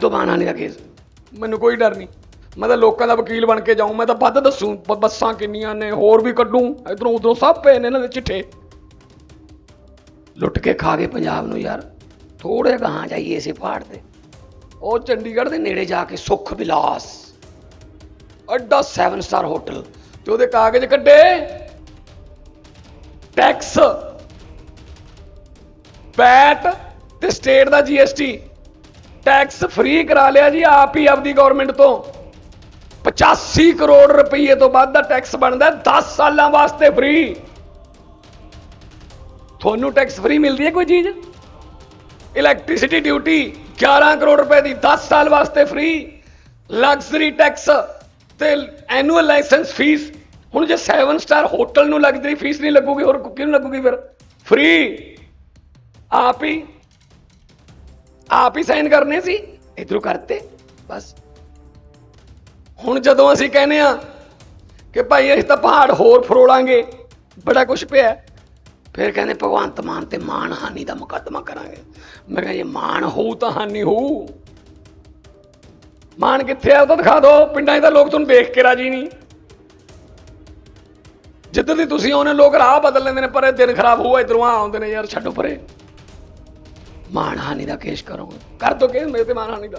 ਦੋ ਮਾਨਹਾਨੀ ਦਾ ਕੇਸ ਮੈਨੂੰ ਕੋਈ ਡਰ ਨਹੀਂ। ਮੈਂ ਤਾਂ ਲੋਕਾਂ ਦਾ ਵਕੀਲ ਬਣ ਕੇ ਜਾਊਂ ਮੈਂ ਤਾਂ ਵੱਧ ਦੱਸੂ ਬ- ਬੱਸਾਂ ਕਿੰਨੀਆਂ ਨੇ ਹੋਰ ਵੀ ਕੱਢੂ ਇਧਰੋਂ ਉਧਰੋਂ ਸਭ ਪਏ ਨੇ ਇਹਨਾਂ ਦੇ ਚਿੱਠੇ। ਲੁੱਟ ਕੇ ਖਾ ਗਏ ਪੰਜਾਬ ਨੂੰ ਯਾਰ। ਥੋੜੇ ਗਾਹਾਂ ਜਾਈਏ ਇਸੇ ਪਹਾੜ ਤੇ। ਉਹ ਚੰਡੀਗੜ੍ਹ ਦੇ ਨੇੜੇ ਜਾ ਕੇ ਸੁਖ ਵਿਲਾਸ। ਅੱਡਾ 7 ਸਟਾਰ ਹੋਟਲ ਤੇ ਉਹਦੇ ਕਾਗਜ਼ ਕੱਢੇ। ਟੈਕਸ। ਪੈਟ ਤੇ ਸਟੇਟ ਦਾ ਜੀਐਸਟੀ ਟੈਕਸ ਫ੍ਰੀ ਕਰਾ ਲਿਆ ਜੀ, ਆਪ ਹੀ ਆਪਦੀ ਗਵਰਨਮੈਂਟ ਤੋਂ। 85 ਕਰੋੜ ਰੁਪਏ ਤੋਂ ਵੱਧ ਦਾ ਟੈਕਸ ਬਣਦਾ ਹੈ 10 ਸਾਲਾਂ ਵਾਸਤੇ ਫ੍ਰੀ ਤੁਹਾਨੂੰ ਟੈਕਸ ਫ੍ਰੀ ਮਿਲਦੀ ਹੈ ਕੋਈ ਚੀਜ਼? ਇਲੈਕਟ੍ਰਿਸਿਟੀ ਡਿਊਟੀ 11 ਕਰੋੜ ਰੁਪਏ ਦੀ 10 ਸਾਲ ਵਾਸਤੇ ਫ੍ਰੀ ਲਗਜ਼ਰੀ ਟੈਕਸ ਤੇ ਐਨੂਅਲ ਲਾਇਸੈਂਸ ਫੀਸ ਹੁਣ ਜੇ 7 ਸਟਾਰ ਹੋਟਲ ਨੂੰ ਲਗਜ਼ਰੀ ਫੀਸ ਨਹੀਂ ਲੱਗੂਗੀ, ਹੋਰ ਕਿਹਨੂੰ ਲੱਗੂਗੀ ਫਿਰ? ਫ੍ਰੀ ਆਪ ਹੀ ਆਪ ਹੀ ਸਾਈਨ ਕਰਨੇ ਸੀ, ਇਧਰੋਂ ਕਰਤੇ, ਬਸ। ਹੁਣ ਜਦੋਂ ਅਸੀਂ ਕਹਿੰਦੇ ਆ ਕਿ ਭਾਈ ਅਸੀਂ ਤਾਂ ਪਹਾੜ ਹੋਰ ਫਰੋੜਾਂਗੇ ਬੜਾ ਕੁਝ ਪਿਆ ਫਿਰ ਕਹਿੰਦੇ ਭਗਵੰਤ ਮਾਨ ਤੇ ਮਾਨਹਾਨੀ ਦਾ ਮੁਕੱਦਮਾ ਕਰਾਂਗੇ। ਮੈਂ ਕਿਹਾ ਜੇ ਮਾਨ ਹੋਊ ਤਾਂ ਹਾਨੀ ਹੋਊ। ਮਾਨ ਕਿੱਥੇ ਆ, ਉਹ ਤਾਂ ਦਿਖਾ ਦਿਓ, ਪਿੰਡਾਂ 'ਚ ਤਾਂ ਲੋਕ ਤੁਹਾਨੂੰ ਦੇਖ ਕੇ ਰਾਜੀ ਨਹੀਂ। ਜਿੱਧਰ ਦੀ ਤੁਸੀਂ ਆਉਨੇ ਲੋਕ ਰਾਹ ਬਦਲ ਲੈਂਦੇ ਨੇ, ਪਰ ਇਹ ਦਿਨ ਖਰਾਬ ਹੋਊ ਇਧਰੋਂ ਆ ਆਉਂਦੇ ਨੇ ਯਾਰ, ਛੱਡੋ ਪਰੇ। ਮਾਣਹਾਨੀ ਦਾ ਕੇਸ ਕਰੋਗੇ। ਕਰ ਦੋ ਕਿ ਮੇਰੇ ਤੇ ਮਾਨਹਾਨੀ ਦਾ।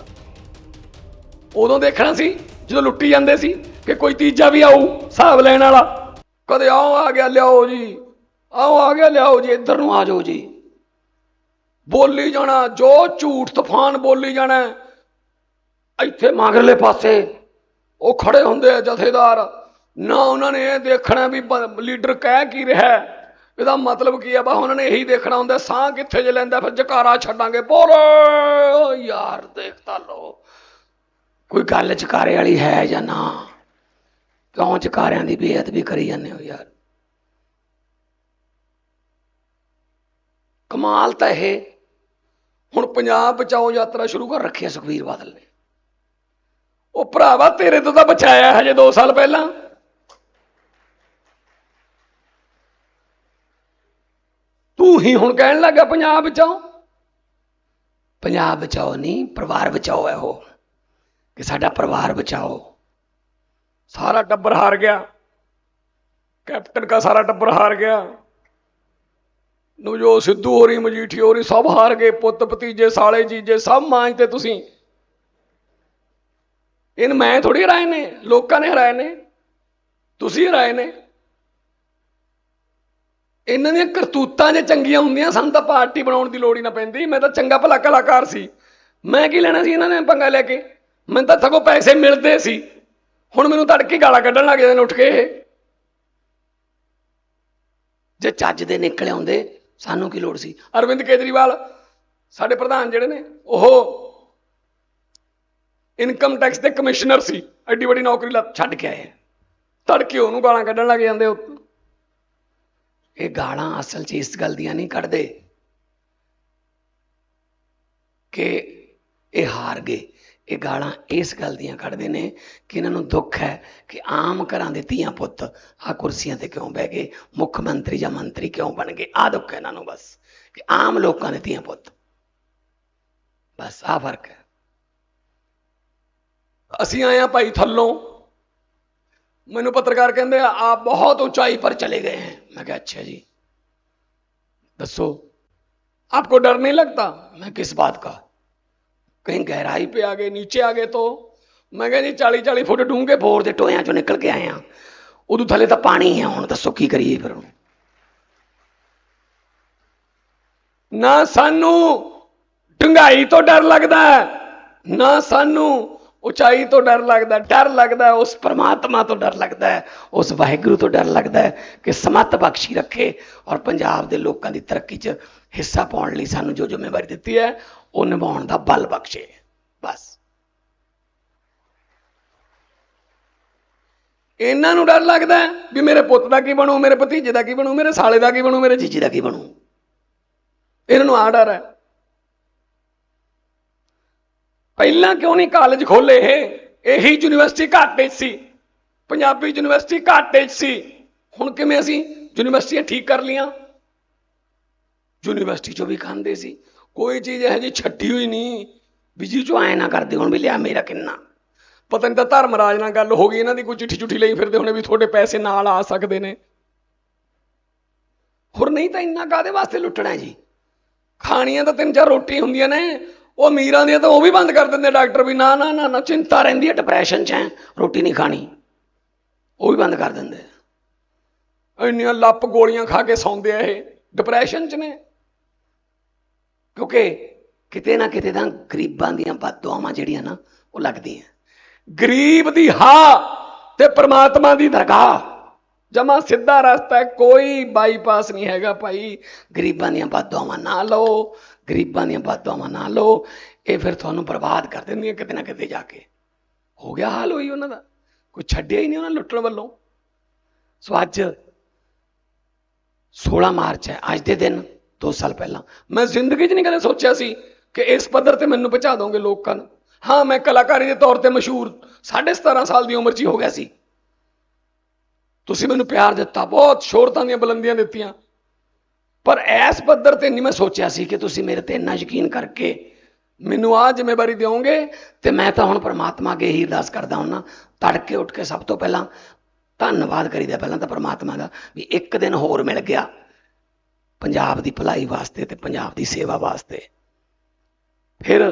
ਉਦੋਂ ਦੇਖਣਾ ਸੀ, ਜਦੋਂ ਲੁੱਟੀ ਜਾਂਦੇ ਸੀ ਕਿ ਕੋਈ ਤੀਜਾ ਵੀ ਆਊ, ਹਿਸਾਬ ਲੈਣ ਵਾਲਾ। ਕਦੇ ਆਓ ਆ ਗਿਆ, ਲਿਆਓ ਜੀ। ਆਓ ਆ ਗਿਆ, ਲਿਆਓ ਜੀ, ਇੱਧਰ ਨੂੰ ਆ ਜਾਓ ਜੀ। ਬੋਲੀ ਜਾਣਾ, ਜੋ ਝੂਠ ਤੂਫਾਨ ਬੋਲੀ ਜਾਣਾ ਇੱਥੇ ਮਗਰਲੇ ਪਾਸੇ ਉਹ ਖੜੇ ਹੁੰਦੇ ਆ ਜਥੇਦਾਰ। ਨਾ ਉਹਨਾਂ ਨੇ ਇਹ ਦੇਖਣਾ ਵੀ ਲੀਡਰ ਕਹਿ ਕੀ ਰਿਹਾ ਇਹਦਾ ਮਤਲਬ ਕੀ ਆ? ਬਾ ਉਹਨਾਂ ਨੇ ਇਹੀ ਦੇਖਣਾ ਹੁੰਦਾ, ਸਾਹ ਕਿੱਥੇ ਜੇ ਲੈਂਦਾ, ਫਿਰ ਜਕਾਰਾ ਛੱਡਾਂਗੇ। ਬੋਲੇ! ਯਾਰ, ਦੇਖ ਲੋ ਕੋਈ ਗੱਲ ਚਕਾਰੇ ਵਾਲੀ ਹੈ ਜਾਂ ਨਾ? ਕਿਉਂ ਚਕਾਰਿਆਂ ਦੀ ਬੇਅਦਬੀ ਕਰੀ ਜਾਂਦੇ ਹੋ ਯਾਰ? ਕਮਾਲ ਤਾਂ ਇਹ। ਹੁਣ ਪੰਜਾਬ ਬਚਾਓ ਯਾਤਰਾ ਸ਼ੁਰੂ ਕਰ ਰੱਖੀ ਹੈ ਸੁਖਵੀਰ ਬਾਦਲ ਨੇ। ਉਹ ਭਰਾਵਾ, ਤੇਰੇ ਤੋਂ ਤਾਂ ਬਚਾਇਆ ਹਜੇ 2 ਸਾਲ ਪਹਿਲਾਂ। ਤੂੰ ਹੀ ਹੁਣ ਕਹਿਣ ਲੱਗਾ ਪੰਜਾਬ ਬਚਾਓ। ਪੰਜਾਬ ਬਚਾਓ ਨਹੀਂ, ਪਰਿਵਾਰ ਬਚਾਓ ਹੈ ਉਹ ਕਿ ਸਾਡਾ ਪਰਿਵਾਰ ਬਚਾਓ। ਸਾਰਾ ਟੱਬਰ ਹਾਰ ਗਿਆ। ਕੈਪਟਨ ਦਾ ਸਾਰਾ ਟੱਬਰ ਹਾਰ ਗਿਆ। ਨੂੰ ਜੋ ਸਿੱਧੂ ਹੋਰੀ, ਮਜੀਠੀ ਹੋਰੀ ਸਭ ਹਾਰ ਗਏ। ਪੁੱਤ, ਭਤੀਜੇ, ਸਾਲੇ, ਜੀਜੇ ਸਭ ਮਾਂਜ ਤੇ ਤੁਸੀਂ। ਇਹਨ ਮੈਂ ਥੋੜੀ ਹਰਾਏ ਨੇ। ਲੋਕਾਂ ਨੇ ਹਰਾਏ ਨੇ। ਤੁਸੀਂ ਹਰਾਏ ਨੇ। ਇਹਨਾਂ ਦੀਆਂ ਕਰਤੂਤਾਂ ਜੇ ਚੰਗੀਆਂ ਹੁੰਦੀਆਂ, ਸਾਨੂੰ ਤਾਂ ਪਾਰਟੀ ਬਣਾਉਣ ਦੀ ਲੋੜ ਹੀ ਨਾ ਪੈਂਦੀ। ਮੈਂ ਤਾਂ ਚੰਗਾ ਭਲਾ ਕਲਾਕਾਰ ਸੀ। ਮੈਂ ਕੀ ਲੈਣਾ ਸੀ ਇਹਨਾਂ ਨੇ ਪੰਗਾ ਲੈ ਕੇ? ਮੈਨੂੰ ਤਾਂ ਸਗੋਂ ਪੈਸੇ ਮਿਲਦੇ ਸੀ। ਹੁਣ ਮੈਨੂੰ ਤੜਕੇ ਗਾਲਾਂ ਕੱਢਣ ਲੱਗ ਜਾਂਦੇ ਨੇ ਉੱਠ ਕੇ ਇਹ। ਜੇ ਚੱਜ ਦੇ ਨਿਕਲ ਆਉਂਦੇ, ਸਾਨੂੰ ਕੀ ਲੋੜ ਸੀ? ਅਰਵਿੰਦ ਕੇਜਰੀਵਾਲ, ਸਾਡੇ ਪ੍ਰਧਾਨ ਜਿਹੜੇ ਨੇ, ਉਹ ਇਨਕਮ ਟੈਕਸ ਦੇ ਕਮਿਸ਼ਨਰ ਸੀ। ਐਡੀ ਵੱਡੀ ਨੌਕਰੀ ਲੱਤ ਛੱਡ ਕੇ ਆਏ ਤੜਕੇ ਉਹਨੂੰ ਗਾਲਾਂ ਕੱਢਣ ਲੱਗ ਜਾਂਦੇ ਇਹ ਗਾਲਾਂ ਅਸਲ 'ਚ ਇਸ ਗੱਲ ਦੀਆਂ ਨਹੀਂ ਕੱਢਦੇ ਕਿ ਇਹ ਹਾਰ ਗਏ। ਇਹ ਗਾਲਾਂ ਇਸ ਗੱਲ ਦੀਆਂ ਕੱਢਦੇ ਨੇ ਕਿ ਇਹਨਾਂ ਨੂੰ ਦੁੱਖ ਹੈ ਕਿ ਆਮ ਘਰਾਂ ਦੇ ਧੀਆਂ ਪੁੱਤ ਆ ਕੁਰਸੀਆਂ ਤੇ ਕਿਉਂ ਬਹਿ ਗਏ? ਮੁੱਖ ਮੰਤਰੀ ਜਾਂ ਮੰਤਰੀ ਕਿਉਂ ਬਣ ਗਏ? ਆ ਦੁੱਖ ਹੈ ਇਹਨਾਂ ਨੂੰ ਬਸ ਕਿ ਆਮ ਲੋਕਾਂ ਦੇ ਧੀਆਂ ਪੁੱਤ। ਬਸ ਆ ਫ਼ਰਕ ਹੈ। ਅਸੀਂ ਆਏ ਆ ਭਾਈ ਥੱਲੋਂ। ਮੈਨੂੰ ਪੱਤਰਕਾਰ ਕਹਿੰਦੇ ਆ ਆਪ ਬਹੁਤ ਉਚਾਈ ਪਰ ਚਲੇ ਗਏ हैं मैं कहा अच्छा जी दसो आपको डर नहीं लगता मैं किस बात का कहीं गहराई पे आ गए नीचे आ गए तो ਮੈਂ ਕਿਹਾ ਜੀ 40 40 ਫੁੱਟ ਡੂੰਘੇ ਬੋਰ ਦੇ ਟੋਇਆਂ ਚੋਂ ਨਿਕਲ ਕੇ ਆਏ ਆ ਉਦੋਂ ਥੱਲੇ ਤਾਂ ਪਾਣੀ ਹੈ ਹੁਣ ਦੱਸੋ ਕੀ ਕਰੀਏ ਫਿਰ ਹੁਣ ਨਾ ਸਾਨੂੰ ਡੰਗਾਈ ਤੋਂ ਡਰ ਲੱਗਦਾ ਹੈ, ਨਾ ਸਾਨੂੰ ਉਚਾਈ ਤੋਂ ਡਰ ਲੱਗਦਾ ਡਰ ਲੱਗਦਾ ਹੈ ਉਸ ਪਰਮਾਤਮਾ ਤੋਂ ਡਰ ਲੱਗਦਾ ਹੈ ਉਸ ਵਾਹਿਗੁਰੂ ਤੋਂ ਡਰ ਲੱਗਦਾ ਹੈ ਕਿ ਸਮਤ ਬਖਸ਼ੀ ਰੱਖੇ ਔਰ ਪੰਜਾਬ ਦੇ ਲੋਕਾਂ ਦੀ ਤਰੱਕੀ 'ਚ ਹਿੱਸਾ ਪਾਉਣ ਲਈ ਸਾਨੂੰ ਜੋ ਜ਼ਿੰਮੇਵਾਰੀ ਦਿੱਤੀ ਹੈ, ਉਹ ਨਿਭਾਉਣ ਦਾ ਬਲ ਬਖਸ਼ੇ। ਬਸ। ਇਹਨਾਂ ਨੂੰ ਡਰ ਲੱਗਦਾ ਹੈ ਵੀ ਮੇਰੇ ਪੁੱਤ ਦਾ ਕੀ ਬਣੂ, ਮੇਰੇ ਭਤੀਜੇ ਦਾ ਕੀ ਬਣੂ, ਮੇਰੇ ਸਾਲੇ ਦਾ ਕੀ ਬਣੂ, ਮੇਰੇ ਜੀ ਜੀਜੀ ਦਾ ਕੀ ਬਣੂ। ਇਹਨਾਂ ਨੂੰ ਆ ਡਰ ਹੈ। ਪਹਿਲਾਂ ਕਿਉਂ ਨਹੀਂ ਕਾਲਜ ਖੋਲੇ? ਇਹ ਇਹੀ ਯੂਨੀਵਰਸਿਟੀ ਘਾਟੇ 'ਚ ਸੀ। ਪੰਜਾਬੀ ਯੂਨੀਵਰਸਿਟੀ ਘਾਟੇ 'ਚ ਸੀ। ਹੁਣ ਕਿਵੇਂ ਅਸੀਂ ਯੂਨੀਵਰਸਿਟੀਆਂ ਠੀਕ ਕਰ ਲੀਆਂ ਯੂਨੀਵਰਸਿਟੀ 'ਚੋਂ ਵੀ ਖਾਂਦੇ ਸੀ। ਕੋਈ ਚੀਜ਼ ਇਹੋ ਜਿਹੀ ਛੱਡੀ ਹੋਈ ਨਹੀਂ। ਬਿਜ਼ੀ ਚੋਂ ਐ ਨਾ ਕਰਦੇ ਹੁਣ ਵੀ ਲਿਆ ਮੇਰਾ ਕਿੰਨਾ। ਪਤਾ ਨਹੀਂ ਤਾਂ ਧਰਮਰਾਜ ਨਾਲ ਗੱਲ ਹੋ ਗਈ, ਇਹਨਾਂ ਦੀ ਕੋਈ ਚਿੱਠੀ ਚੁੱਠੀ ਲਈ ਫਿਰਦੇ ਹੋਣੇ ਵੀ ਤੁਹਾਡੇ ਪੈਸੇ ਨਾਲ ਆ ਸਕਦੇ ਨੇ। ਹੋਰ ਨਹੀਂ ਤਾਂ ਇੰਨਾ ਕਾਦੇ ਵਾਸਤੇ ਲੁੱਟਣਾ ਜੀ? ਖਾਣੀਆਂ ਤਾਂ ਤਿੰਨ ਚਾਰ ਰੋਟੀ ਹੁੰਦੀਆਂ ਨੇ। ਉਹ ਅਮੀਰਾਂ ਦੀਆਂ ਤਾਂ ਉਹ ਵੀ ਬੰਦ ਕਰ ਦਿੰਦੇ ਡਾਕਟਰ ਵੀ। ਨਾ ਨਾ ਨਾ ਨਾ, ਚਿੰਤਾ ਰਹਿੰਦੀ ਹੈ ਡਿਪਰੈਸ਼ਨ 'ਚ ਹੈ ਰੋਟੀ ਨਹੀਂ ਖਾਣੀ। ਉਹ ਵੀ ਬੰਦ ਕਰ ਦਿੰਦੇ ਇੰਨੀਆਂ ਲੱਪ ਗੋਲੀਆਂ ਖਾ ਕੇ ਸੌਂਦੇ ਆ ਇਹ ਡਿਪਰੈਸ਼ਨ 'ਚ ਨੇ। ਕਿਉਂਕਿ ਕਿਤੇ ਨਾ ਕਿਤੇ ਤਾਂ ਗਰੀਬਾਂ ਦੀਆਂ ਬਦਦੁਆਵਾਂ ਜਿਹੜੀਆਂ ਨਾ, ਉਹ ਲੱਗਦੀਆਂ। ਗਰੀਬ ਦੀ ਹਾ ਤੇ ਪ੍ਰਮਾਤਮਾ ਦੀ ਦਰਗਾਹ। ਜਮਾ ਸਿੱਧਾ ਰਸਤਾ ਹੈ, ਕੋਈ ਬਾਈਪਾਸ ਨਹੀਂ ਹੈਗਾ ਭਾਈ। ਗਰੀਬਾਂ ਦੀਆਂ ਬਦਦੁਆਵਾਂ ਨਾ ਲਓ। ਗਰੀਬਾਂ ਦੀਆਂ ਬਦਦੁਆਵਾਂ ਨਾ ਲਓ, ਇਹ ਫਿਰ ਤੁਹਾਨੂੰ ਬਰਬਾਦ ਕਰ ਦਿੰਦੀਆਂ ਕਿਤੇ ਨਾ ਕਿਤੇ ਜਾ ਕੇ। ਹੋ ਗਿਆ ਹਾਲ ਹੋਈ ਉਹਨਾਂ ਦਾ। ਕੋਈ ਛੱਡਿਆ ਹੀ ਨਹੀਂ ਉਹਨਾਂ ਲੁੱਟਣ ਵੱਲੋਂ। ਸੋ ਅੱਜ 16 ਮਾਰਚ ਹੈ, ਅੱਜ ਦੇ ਦਿਨ 2 ਸਾਲ ਪਹਿਲਾਂ। ਮੈਂ ਜ਼ਿੰਦਗੀ 'ਚ ਨਹੀਂ ਕਦੇ ਸੋਚਿਆ ਸੀ ਕਿ ਇਸ ਪੱਧਰ ਤੇ ਮੈਨੂੰ ਪਹੁੰਚਾ ਦੋਗੇ ਲੋਕਾਂ ਨੂੰ। ਹਾਂ, ਮੈਂ ਕਲਾਕਾਰੀ ਦੇ ਤੌਰ ਤੇ ਮਸ਼ਹੂਰ 17.5 ਸਾਲ ਦੀ ਉਮਰ 'ਚ ਹੀ ਹੋ ਗਿਆ ਸੀ। ਤੁਸੀਂ ਮੈਨੂੰ ਪਿਆਰ ਦਿੱਤਾ, ਬਹੁਤ ਸ਼ੋਹਰਤਾਂ ਦੀਆਂ ਬੁਲੰਦੀਆਂ ਦਿੱਤੀਆਂ। ਇਸ ਪੱਧਰ ਤੇ ਨਹੀਂ ਮੈਂ ਸੋਚਿਆ ਸੀ ਕਿ ਤੁਸੀਂ ਮੇਰੇ ਤੇ ਇੰਨਾ ਯਕੀਨ ਕਰਕੇ ਮੈਨੂੰ ਆਹ ਜ਼ਿੰਮੇਵਾਰੀ ਦਿਓਗੇ ਤੇ ਮੈਂ ਤਾਂ ਹੁਣ ਪ੍ਰਮਾਤਮਾ ਅੱਗੇ ਹੀ ਅਰਦਾਸ ਕਰਦਾ ਹਾਂ ਤੜਕੇ ਉੱਠ ਕੇ ਸਭ ਤੋਂ ਪਹਿਲਾਂ ਧੰਨਵਾਦ ਕਰੀਦਾ ਪਹਿਲਾਂ ਤਾਂ ਪ੍ਰਮਾਤਮਾ ਦਾ ਵੀ ਇੱਕ ਦਿਨ ਹੋਰ ਮਿਲ ਗਿਆ ਪੰਜਾਬ ਦੀ ਭਲਾਈ ਵਾਸਤੇ ਤੇ ਪੰਜਾਬ ਦੀ ਸੇਵਾ ਵਾਸਤੇ। ਫਿਰ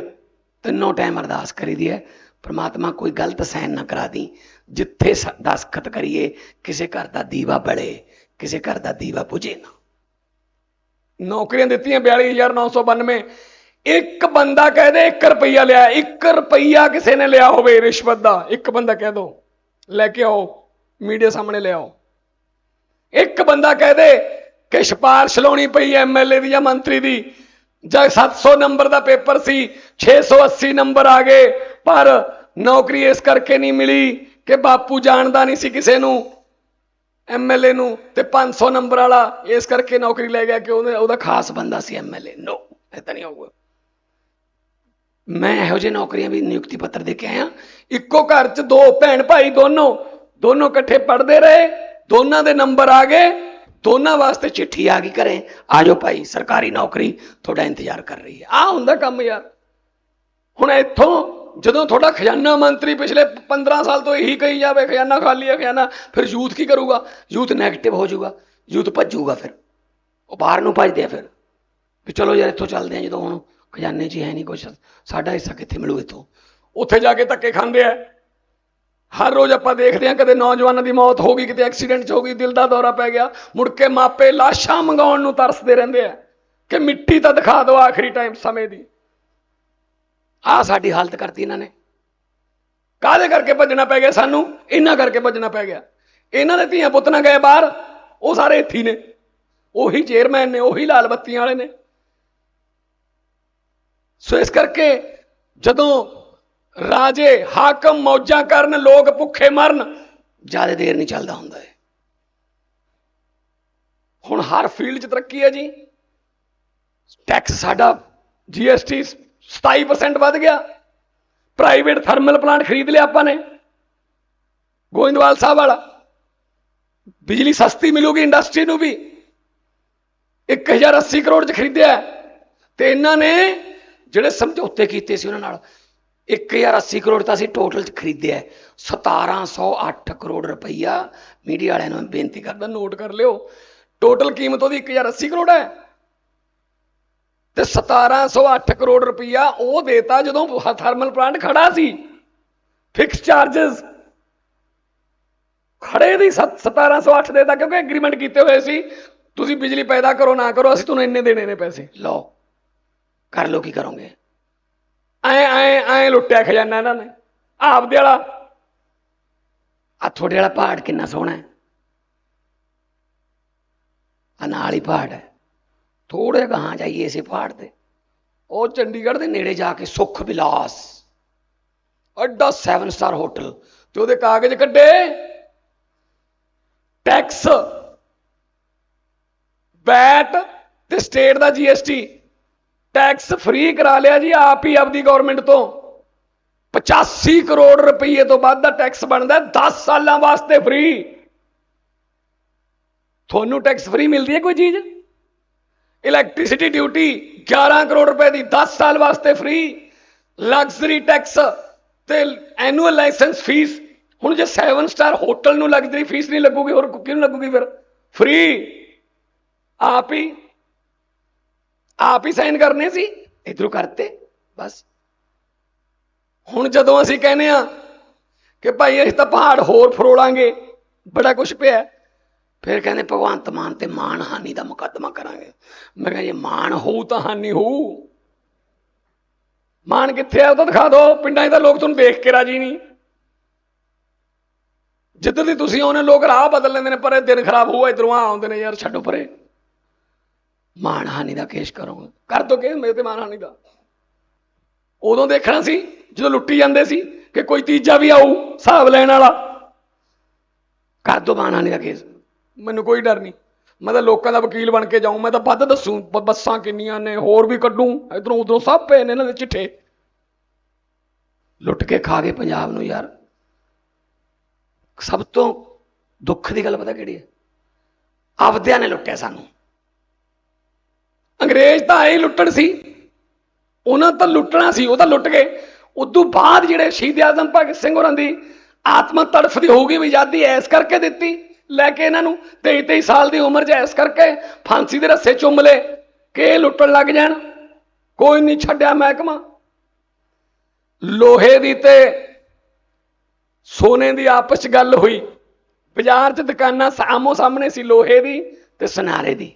ਤਿੰਨੋਂ ਟਾਈਮ ਅਰਦਾਸ ਕਰੀਦੀ ਹੈ, ਪ੍ਰਮਾਤਮਾ ਕੋਈ ਗਲਤ ਸਾਈਨ ਨਾ ਕਰਾ ਦੀ, ਜਿੱਥੇ ਦਸਖਤ ਕਰੀਏ, ਕਿਸੇ ਘਰ ਦਾ ਦੀਵਾ ਬੜੇ ਕਿਸੇ ਘਰ ਦਾ ਦੀਵਾ ਬੁਝੇ ਨਾ। ਨੌਕਰੀਆਂ ਦਿੱਤੀਆਂ 42992 ਇੱਕ ਬੰਦਾ ਕਹਿ ਦੇ 1 ਰੁਪਈਆ ਲਿਆ 1 ਰੁਪਈਆ ਕਿਸੇ ਨੇ ਲਿਆ ਹੋਵੇ ਰਿਸ਼ਵਤ ਦਾ, ਇੱਕ ਬੰਦਾ ਕਹਿ ਦੋ, ਲੈ ਕੇ ਆਓ, ਮੀਡੀਆ ਸਾਹਮਣੇ ਲਿਆਓ ਇੱਕ ਬੰਦਾ ਕਹਿ ਦੇ ਕਿ ਸਿਫਾਰਿਸ਼ ਲਾਉਣੀ ਪਈ ਐਮਐਲਏ ਦੀ ਜਾਂ ਮੰਤਰੀ ਦੀ, ਜਾਂ 700 ਨੰਬਰ ਦਾ ਪੇਪਰ ਸੀ 680 ਨੰਬਰ ਆ ਗਏ, ਪਰ ਨੌਕਰੀ ਇਸ ਕਰਕੇ ਨਹੀਂ ਮਿਲੀ ਕਿ ਬਾਪੂ ਜਾਣਦਾ ਨਹੀਂ ਸੀ ਕਿਸੇ ਨੂੰ ਐਮਐਲਏ ਨੂੰ ਤੇ 500 ਨੰਬਰ ਵਾਲਾ ਇਸ ਕਰਕੇ ਨੌਕਰੀ ਲੈ ਗਿਆ ਕਿ ਉਹਨੇ ਉਹਦਾ ਖਾਸ ਬੰਦਾ ਸੀ ਐਮਐਲਏ ਨੋ ਇਦਾਂ ਨਹੀਂ ਹੋਊਗਾ ਮੈਂ ਇਹੋ ਜਿਹੇ ਨੌਕਰੀਆਂ ਵੀ ਨਿਯੁਕਤੀ ਪੱਤਰ ਦੇ ਕੇ ਆਇਆ। ਇੱਕੋ ਘਰ 'ਚ ਦੋ ਭੈਣ ਭਾਈ ਦੋਨੋਂ ਦੋਨੋਂ ਇਕੱਠੇ ਪੜ੍ਹਦੇ ਰਹੇ, ਦੋਨਾਂ ਦੇ ਨੰਬਰ ਆ ਗਏ, ਦੋਨਾਂ ਵਾਸਤੇ ਚਿੱਠੀ ਚਿੱਠੀ ਆ ਗਈ ਘਰੇ। ਆਜੋ ਭਾਈ, ਸਰਕਾਰੀ ਨੌਕਰੀ, ਤੁਹਾਡਾ ਇੰਤਜ਼ਾਰ ਕਰ ਰਹੀ ਹੈ। ਆ ਹੁੰਦਾ ਕੰਮ ਯਾਰ। ਹੁਣ ਇੱਥੋਂ ਜਦੋਂ ਤੁਹਾਡਾ ਖਜ਼ਾਨਾ ਮੰਤਰੀ ਪਿਛਲੇ 15 ਸਾਲ ਤੋਂ ਇਹੀ ਕਹੀ ਜਾਵੇ, ਖਜ਼ਾਨਾ ਖਾਲੀ ਹੈ, ਖਜ਼ਾਨਾ, ਫਿਰ ਯੂਥ ਕੀ ਕਰੂਗਾ? ਯੂਥ ਨੈਗੇਟਿਵ ਹੋ ਜਾਊਗਾ, ਯੂਥ ਭੱਜੂਗਾ ਫਿਰ। ਉਹ ਬਾਹਰ ਨੂੰ ਭੱਜਦੇ ਆ ਫਿਰ। ਵੀ ਚਲੋ ਯਾਰ, ਇੱਥੋਂ ਚੱਲਦੇ ਆ, ਜਦੋਂ ਹੁਣ ਖਜ਼ਾਨੇ 'ਚ ਹੈ ਨਹੀਂ ਕੁਛ। ਸਾਡਾ ਹਿੱਸਾ ਕਿੱਥੇ ਮਿਲੂ ਇੱਥੋਂ? ਉੱਥੇ ਜਾ ਕੇ ਧੱਕੇ ਖਾਂਦੇ ਆ। ਹਰ ਰੋਜ਼ ਆਪਾਂ ਦੇਖਦੇ ਆ, ਕਦੇ ਨੌਜਵਾਨਾਂ ਦੀ ਮੌਤ ਹੋ ਗਈ, ਕਿਤੇ ਐਕਸੀਡੈਂਟ 'ਚ ਹੋ ਗਈ, ਦਿਲ ਦਾ ਦੌਰਾ ਪੈ ਗਿਆ। ਮੁੜ ਕੇ ਮਾਪੇ ਲਾਸ਼ਾਂ ਮੰਗਾਉਣ ਨੂੰ ਤਰਸਦੇ ਰਹਿੰਦੇ ਆ। ਕਿ ਮਿੱਟੀ ਤਾਂ ਦਿਖਾ ਦਿਓ ਆਖਰੀ ਟਾਈਮ ਸਮੇਂ ਦੀ। ਆਹ ਸਾਡੀ ਹਾਲਤ ਕਰਤੀ ਇਹਨਾਂ ਨੇ। ਕਾਹਦੇ ਕਰਕੇ ਭੱਜਣਾ ਪੈ ਗਿਆ ਸਾਨੂੰ? ਇਹਨਾਂ ਕਰਕੇ ਭੱਜਣਾ ਪੈ ਗਿਆ। ਇਹਨਾਂ ਦੇ ਧੀਆਂ ਪੁੱਤ ਨਾ ਗਏ ਬਾਹਰ। ਉਹ ਸਾਰੇ ਇੱਥੇ ਨੇ। ਉਹੀ ਚੇਅਰਮੈਨ ਨੇ, ਉਹੀ ਲਾਲ ਬੱਤੀਆਂ ਵਾਲੇ ਨੇ। ਸੋ ਇਸ ਕਰਕੇ ਜਦੋਂ ਰਾਜੇ ਹਾਕਮ ਮੌਜਾਂ ਕਰਨ, ਲੋਕ ਭੁੱਖੇ ਮਰਨ, ਜ਼ਿਆਦਾ ਦੇਰ ਨਹੀਂ ਚੱਲਦਾ ਹੁੰਦਾ ਹੈ ਹੁਣ ਹਰ ਫੀਲਡ 'ਚ ਤਰੱਕੀ ਹੈ ਜੀ। ਟੈਕਸ ਸਾਡਾ ਜੀਐਸਟੀ 27% ਵੱਧ ਗਿਆ। ਪ੍ਰਾਈਵੇਟ ਥਰਮਲ ਪਲਾਂਟ ਖਰੀਦ ਲਿਆ ਆਪਾਂ ਨੇ। ਗੋਇੰਦਵਾਲ ਸਾਹਿਬ ਵਾਲਾ। ਬਿਜਲੀ ਸਸਤੀ ਮਿਲੂਗੀ ਇੰਡਸਟਰੀ ਨੂੰ ਵੀ। 1080 ਕਰੋੜ ਚ ਖਰੀਦਿਆ ਹੈ। ਤੇ ਇਹਨਾਂ ਨੇ ਜਿਹੜੇ ਸਮਝੌਤੇ ਕੀਤੇ ਸੀ ਉਹਨਾਂ ਨਾਲ 1080 ਕਰੋੜ ਤਾਂ ਅਸੀਂ ਟੋਟਲ ਚ ਖਰੀਦਿਆ ਹੈ। 1708 ਕਰੋੜ ਰੁਪਈਆ ਮੀਡੀਆ ਵਾਲਿਆਂ ਨੂੰ ਮੈਂ ਬੇਨਤੀ ਕਰਦਾ ਨੋਟ ਕਰ ਲਿਓ। ਟੋਟਲ ਕੀਮਤ ਉਹਦੀ 1080 ਕਰੋੜ ਹੈ। ਤੇ 1708 ਕਰੋੜ ਰੁਪਈਆ ਉਹ ਦੇਤਾ ਜਦੋਂ ਥਰਮਲ ਪਲਾਂਟ ਖੜਾ ਸੀ ਫਿਕਸ ਚਾਰजेस ਖੜੇ ਦੀ ਸੱਤ- 1708 ਦੇਤਾ ਕਿਉਂਕਿ ਐਗਰੀਮੈਂਟ ਕੀਤੇ ਹੋਏ ਸੀ ਤੁਸੀਂ ਬਿਜਲੀ ਪੈਦਾ ਕਰੋ ਨਾ ਕਰੋ ਅਸੀਂ ਤੁਹਾਨੂੰ ਇੰਨੇ ਦੇਣੇ ਨੇ ਪੈਸੇ ਲਓ ਕਰ ਲਓ ਕੀ ਕਰੋਗੇ ਐ ਐ ਐ ਲੁੱਟਿਆ ਖਜ਼ਾਨਾ ਇਹਨਾਂ ਨੇ ਆਪਦੇ ਵਾਲਾ ਆ ਤੁਹਾਡੇ ਵਾਲਾ ਪਹਾੜ ਕਿੰਨਾ ਸੋਹਣਾ ਹੈ ਆ ਨਾਲ ਹੀ ਪਹਾੜ ਹੈ ਥੋੜੇ ਗਾਹਾਂ ਜਾਈਏ ਇਸੇ ਪਹਾੜ ਤੇ। ਉਹ ਚੰਡੀਗੜ੍ਹ ਦੇ ਨੇੜੇ ਜਾ ਕੇ ਸੁਖ ਵਿਲਾਸ। ਅੱਡਾ 7 ਸਟਾਰ ਹੋਟਲ ਤੇ ਉਹਦੇ ਕਾਗਜ਼ ਕੱਢੇ। ਟੈਕਸ ਵੈਟ ਤੇ ਸਟੇਟ ਦਾ ਜੀਐਸਟੀ ਟੈਕਸ ਫ੍ਰੀ ਕਰਾ ਲਿਆ ਜੀ ਆਪ ਹੀ ਆਪਦੀ ਗਵਰਨਮੈਂਟ ਤੋਂ। 85 ਕਰੋੜ ਰੁਪਏ ਤੋਂ ਵੱਧ ਦਾ ਟੈਕਸ ਬਣਦਾ ਹੈ। 10 ਸਾਲਾਂ ਵਾਸਤੇ ਫ੍ਰੀ ਤੁਹਾਨੂੰ ਟੈਕਸ ਫ੍ਰੀ ਮਿਲਦੀ ਹੈ ਕੋਈ ਚੀਜ਼? ਇਲੈਕਟ੍ਰਿਸਿਟੀ ਡਿਊਟੀ 11 ਕਰੋੜ ਰੁਪਏ ਦੀ 10 ਸਾਲ ਵਾਸਤੇ ਫ੍ਰੀ ਲਗਜ਼ਰੀ ਟੈਕਸ ਤੇ ਐਨੂਅਲ ਲਾਇਸੈਂਸ ਫੀਸ ਹੁਣ ਜੇ 7 ਸਟਾਰ ਹੋਟਲ ਨੂੰ ਲਗਜ਼ਰੀ ਫੀਸ ਨਹੀਂ ਲੱਗੂਗੀ, ਹੋਰ ਕਿਹਨੂੰ ਲੱਗੂਗੀ ਫਿਰ? ਫ੍ਰੀ ਆਪ ਹੀ ਆਪ ਹੀ ਸਾਈਨ ਕਰਨੇ ਸੀ, ਇਧਰੋਂ ਕਰਤੇ, ਬਸ। ਹੁਣ ਜਦੋਂ ਅਸੀਂ ਕਹਿੰਦੇ ਆ ਕਿ ਭਾਈ ਅਸੀਂ ਤਾਂ ਪਹਾੜ ਹੋਰ ਫਰੋੜਾਂਗੇ ਬੜਾ ਕੁਝ ਪਿਆ। ਫਿਰ ਕਹਿੰਦੇ, ਭਗਵੰਤ ਮਾਨ ਤੇ ਮਾਨ ਹਾਨੀ ਦਾ ਮੁਕੱਦਮਾ ਕਰਾਂਗੇ। ਮੈਂ ਕਿਹਾ, ਜੇ ਮਾਨ ਹੋਊ ਤਾਂ ਹਾਨੀ ਹੋਊ। ਮਾਨ ਕਿੱਥੇ ਆ? ਉਹ ਤਾਂ ਦਿਖਾ ਦਿਓ ਪਿੰਡਾਂ 'ਚ ਤਾਂ ਲੋਕ ਤੁਹਾਨੂੰ ਦੇਖ ਕੇ ਰਾਜੀ ਨਹੀਂ। ਜਿੱਧਰ ਦੀ ਤੁਸੀਂ ਆਉਨੇ ਲੋਕ ਰਾਹ ਬਦਲ ਲੈਂਦੇ ਨੇ, ਪਰ ਇਹ ਦਿਨ ਖਰਾਬ ਹੋਊ ਇਧਰੋਂ ਆ ਆਉਂਦੇ ਨੇ, ਯਾਰ ਛੱਡੋ ਪਰੇ। ਮਾਨਹਾਨੀ ਦਾ ਕੇਸ ਕਰੋਗੇ। ਕਰ ਦੋ ਕੇ ਮੇਰੇ ਤੇ ਮਾਨਹਾਨੀ ਦਾ। ਉਦੋਂ ਦੇਖਣਾ ਸੀ, ਜਦੋਂ ਲੁੱਟੀ ਜਾਂਦੇ ਸੀ, ਕਿ ਕੋਈ ਤੀਜਾ ਵੀ ਆਊ, ਹਿਸਾਬ ਲੈਣ ਵਾਲਾ। ਕਰ ਦੋ ਮਾਨਹਾਨੀ ਦਾ ਕੇਸ। ਮੈਨੂੰ ਕੋਈ ਡਰ ਨਹੀਂ। ਮੈਂ ਤਾਂ ਲੋਕਾਂ ਦਾ ਵਕੀਲ ਬਣ ਕੇ ਜਾਊਂ, ਮੈਂ ਤਾਂ ਵੱਧ ਦੱਸੂ ਬੱਸਾਂ ਕਿੰਨੀਆਂ ਨੇ, ਹੋਰ ਵੀ ਕੱਢੂ, ਇਧਰੋਂ ਉਧਰੋਂ ਸਭ ਪਏ ਨੇ ਇਹਨਾਂ ਦੇ ਚਿੱਠੇ। ਲੁੱਟ ਕੇ ਖਾ ਗਏ ਪੰਜਾਬ ਨੂੰ ਯਾਰ। ਸਭ ਤੋਂ ਦੁੱਖ ਦੀ ਗੱਲ ਪਤਾ ਕਿਹੜੀ ਹੈ? ਆਪਦਿਆਂ ਨੇ ਲੁੱਟਿਆ ਸਾਨੂੰ। ਅੰਗਰੇਜ਼ ਤਾਂ ਆਏ ਲੁੱਟਣ ਸੀ। ਉਹਨਾਂ ਤਾਂ ਲੁੱਟਣਾ ਸੀ, ਉਹ ਤਾਂ ਲੁੱਟ ਗਏ। ਉਦੋਂ ਬਾਅਦ ਜਿਹੜੇ ਸ਼ਹੀਦ ਆਜ਼ਮ ਭਗਤ ਸਿੰਘ ਹੋਰਾਂ ਦੀ ਆਤਮਾ ਤੜਫਦੀ ਹੋਊਗੀ, ਵੀ ਆਜ਼ਾਦੀ ਐਸ ਕਰਕੇ ਦਿੱਤੀ। ਲੈ ਕੇ ਇਹਨਾਂ ਨੂੰ 23 23 ਸਾਲ ਦੀ ਉਮਰ 'ਚ ਐਸ ਕਰਕੇ ਫਾਂਸੀ ਦੇ ਰੱਸੇ ਚੁੰਮ ਲਏ, ਕਿ ਲੁੱਟਣ ਲੱਗ ਜਾਣ। ਕੋਈ ਨਹੀਂ ਛੱਡਿਆ ਮਹਿਕਮਾ। ਲੋਹੇ ਦੀ ਤੇ ਸੋਨੇ ਦੀ ਆਪਸ 'ਚ ਗੱਲ ਹੋਈ। ਬਾਜ਼ਾਰ 'ਚ ਦੁਕਾਨਾਂ ਸਾਹਮੋ ਸਾਹਮਣੇ ਸੀ ਲੋਹੇ ਦੀ ਤੇ ਸੁਨਾਰੇ ਦੀ।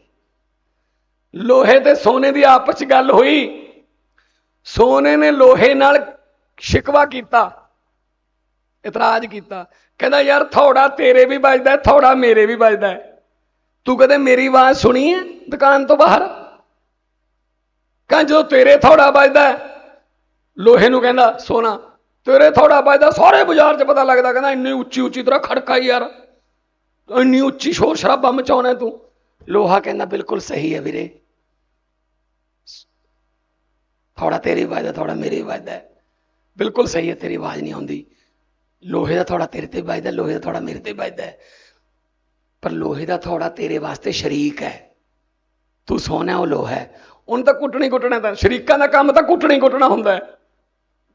ਲੋਹੇ ਤੇ ਸੋਨੇ ਦੀ ਆਪਸ 'ਚ ਗੱਲ ਹੋਈ। ਸੋਨੇ ਨੇ ਲੋਹੇ ਨਾਲ ਸ਼ਿਕਵਾ ਕੀਤਾ। ਇਤਰਾਜ਼ ਕੀਤਾ। ਕਹਿੰਦਾ ਯਾਰ ਥੋੜਾ ਤੇਰੇ ਵੀ ਵੱਜਦਾ ਹੈ, ਥੋੜਾ ਮੇਰੇ ਵੀ ਵੱਜਦਾ ਤੂੰ ਕਦੇ ਮੇਰੀ ਆਵਾਜ਼ ਸੁਣੀ ਹੈ ਦੁਕਾਨ ਤੋਂ ਬਾਹਰ? ਕਹਿੰਦਾ ਜਦੋਂ ਤੇਰੇ ਥੋੜਾ ਵੱਜਦਾ ਲੋਹੇ ਨੂੰ ਕਹਿੰਦਾ ਸੋਨਾ ਤੇਰੇ ਥੋੜਾ ਵੱਜਦਾ ਸਾਰੇ ਬਾਜ਼ਾਰ 'ਚ ਪਤਾ ਲੱਗਦਾ ਕਹਿੰਦਾ ਇੰਨੀ ਉੱਚੀ ਉੱਚੀ ਤਰ੍ਹਾਂ ਖੜਕਾ ਯਾਰ। ਇੰਨੀ ਉੱਚੀ ਸ਼ੋਰ ਸ਼ਰਾਬਾ ਮਚਾਉਣਾ ਤੂੰ। ਲੋਹਾ ਕਹਿੰਦਾ ਬਿਲਕੁਲ ਸਹੀ ਹੈ ਵੀਰੇ। ਥੋੜਾ ਤੇਰੀ ਵੱਜਦਾ ਥੋੜਾ ਮੇਰੀ ਵੱਜਦਾ ਹੈ। ਬਿਲਕੁਲ ਸਹੀ ਹੈ ਤੇਰੀ ਆਵਾਜ਼ ਨਹੀਂ ਆਉਂਦੀ। ਲੋਹੇ ਦਾ ਥੋੜਾ ਤੇਰੇ ਤੇ ਵੱਜਦਾ, ਲੋਹੇ ਦਾ ਥੋੜਾ ਮੇਰੇ ਤੇ ਵੱਜਦਾ ਪਰ ਲੋਹੇ ਦਾ ਥੋੜਾ ਤੇਰੇ ਵਾਸਤੇ ਸ਼ਰੀਕ ਹੈ। ਤੂੰ ਸੋਨਾ ਉਹ ਲੋਹਾ ਹੈ। ਉਹਨੂੰ ਤਾਂ ਕੁੱਟਣੀ ਕੁੱਟਣਾ ਤਾਂ, ਸ਼ਰੀਕਾਂ ਦਾ ਕੰਮ ਤਾਂ ਕੁੱਟਣੀ ਕੁੱਟਣਾ ਹੁੰਦਾ ਹੈ।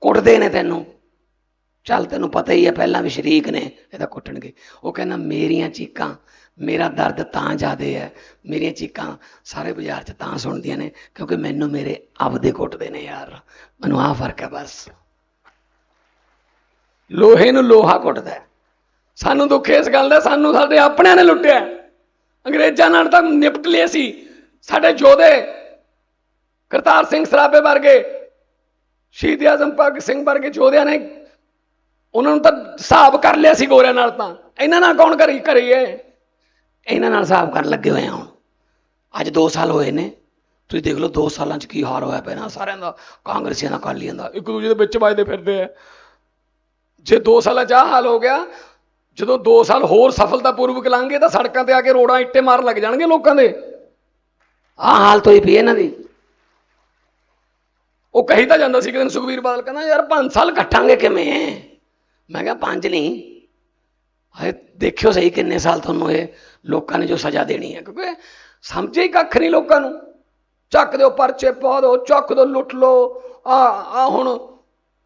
ਕੁੱਟਦੇ ਨੇ ਤੈਨੂੰ। ਚੱਲ ਤੈਨੂੰ ਪਤਾ ਹੀ ਹੈ, ਪਹਿਲਾਂ ਵੀ ਸ਼ਰੀਕ ਨੇ ਇਹਦਾ ਕੁੱਟਣਗੇ। ਉਹ ਕਹਿੰਦਾ, ਮੇਰੀਆਂ ਚੀਕਾਂ, ਮੇਰਾ ਦਰਦ ਤਾਂ ਜ਼ਿਆਦੇ ਹੈ। ਮੇਰੀਆਂ ਚੀਕਾਂ ਸਾਰੇ ਬਾਜ਼ਾਰ 'ਚ ਤਾਂ ਸੁਣਦੀਆਂ ਨੇ, ਕਿਉਂਕਿ ਮੈਨੂੰ ਮੇਰੇ ਆਪਦੇ ਕੁੱਟਦੇ ਨੇ ਯਾਰ। ਮੈਨੂੰ ਆਹ ਫ਼ਰਕ ਹੈ ਬਸ। ਲੋਹੇ ਨੂੰ ਲੋਹਾ ਕੁੱਟਦਾ ਸਾਨੂੰ ਦੁੱਖ ਇਸ ਗੱਲ ਦਾ, ਸਾਨੂੰ ਸਾਡੇ ਆਪਣਿਆਂ ਨੇ ਲੁੱਟਿਆ ਅੰਗਰੇਜ਼ਾਂ ਨਾਲ ਤਾਂ ਨਿਪਟ ਲਿਆ ਸੀ। ਸਾਡੇ ਯੋਧੇ ਕਰਤਾਰ ਸਿੰਘ ਸਰਾਭੇ ਵਰਗੇ, ਸ਼ਹੀਦ ਆਜ਼ਮ ਭਗਤ ਸਿੰਘ ਵਰਗੇ ਯੋਧਿਆਂ ਨੇ ਉਹਨਾਂ ਨੂੰ ਤਾਂ ਹਿਸਾਬ ਕਰ ਲਿਆ ਸੀ ਗੋਰਿਆਂ ਨਾਲ ਤਾਂ। ਇਹਨਾਂ ਨਾਲ ਕੌਣ ਕਰੀ ਕਰੀਏ ਇਹਨਾਂ ਨਾਲ ਹਿਸਾਬ ਕਰਨ ਲੱਗੇ ਹੋਏ ਆ ਹੁਣ। ਅੱਜ 2 ਸਾਲ ਹੋਏ ਨੇ। ਤੁਸੀਂ ਦੇਖ ਲਓ 2 ਸਾਲਾਂ 'ਚ ਕੀ ਹਾਰ ਹੋਇਆ ਪਿਆ ਨਾ ਸਾਰਿਆਂ ਦਾ। ਕਾਂਗਰਸੀਆਂ ਦਾ ਅਕਾਲੀਆਂ ਦਾ। ਇੱਕ ਦੂਜੇ ਦੇ ਵਿੱਚ ਵੱਜਦੇ ਫਿਰਦੇ ਆ। ਜੇ 2 ਸਾਲਾਂ 'ਚ ਆਹ ਹਾਲ ਹੋ ਗਿਆ ਜਦੋਂ 2 ਸਾਲ ਹੋਰ ਸਫਲਤਾਪੂਰਵਕ ਲੰਘੇ ਤਾਂ ਸੜਕਾਂ ਤੇ ਆ ਕੇ ਰੋੜਾਂ ਇੱਟੇ ਮਾਰ ਲੱਗ ਜਾਣਗੇ ਲੋਕਾਂ ਦੇ। ਆਹ ਹਾਲਤ ਹੋਈ ਪਈ ਇਹਨਾਂ ਦੀ। ਉਹ ਕਹੀ ਤਾਂ ਜਾਂਦਾ ਸੀ ਕਿ ਦਿਨ ਸੁਖਵੀਰ ਬਾਦਲ ਕਹਿੰਦਾ ਯਾਰ 5 ਸਾਲ ਕੱਟਾਂਗੇ ਕਿਵੇਂ? ਮੈਂ ਕਿਹਾ ਪੰਜ ਨਹੀਂ। ਹਾਏ ਦੇਖਿਓ ਸਹੀ ਕਿੰਨੇ ਸਾਲ ਤੁਹਾਨੂੰ ਇਹ ਲੋਕਾਂ ਨੇ ਜੋ ਸਜ਼ਾ ਦੇਣੀ ਹੈ। ਕਿਉਂਕਿ ਸਮਝੇ ਹੀ ਕੱਖ ਨਹੀਂ ਲੋਕਾਂ ਨੂੰ। ਚੱਕ ਦਿਓ ਪਰਚੇ ਪਾ ਦਿਓ ਚੱਕ ਦਿਓ ਲੁੱਟ ਲਓ। ਆ ਆ ਹੁਣ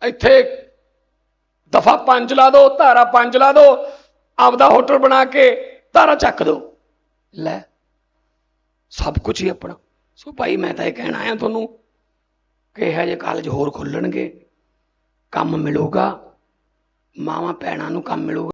ਇੱਥੇ ਦਫਾ ਪੰਜ ਲਾ ਦਿਓ ਧਾਰਾ ਪੰਜ ਲਾ ਦਿਓ ਆਪਦਾ ਹੋਟਲ ਬਣਾ ਕੇ ਧਾਰਾ ਚੱਕ ਦਿਓ ਲੈ, ਸਭ ਕੁਝ ਹੀ ਆਪਣਾ। ਸੋ ਭਾਈ, ਮੈਂ ਤਾਂ ਇਹ ਕਹਿਣਾ ਆਇਆ ਤੁਹਾਨੂੰ, ਕਿ ਇਹੋ ਜਿਹੇ ਕਾਲਜ ਹੋਰ ਖੁੱਲਣਗੇ, ਕੰਮ ਮਿਲੂਗਾ ਮਾਵਾਂ ਭੈਣਾਂ ਨੂੰ ਕੰਮ ਮਿਲੂਗਾ।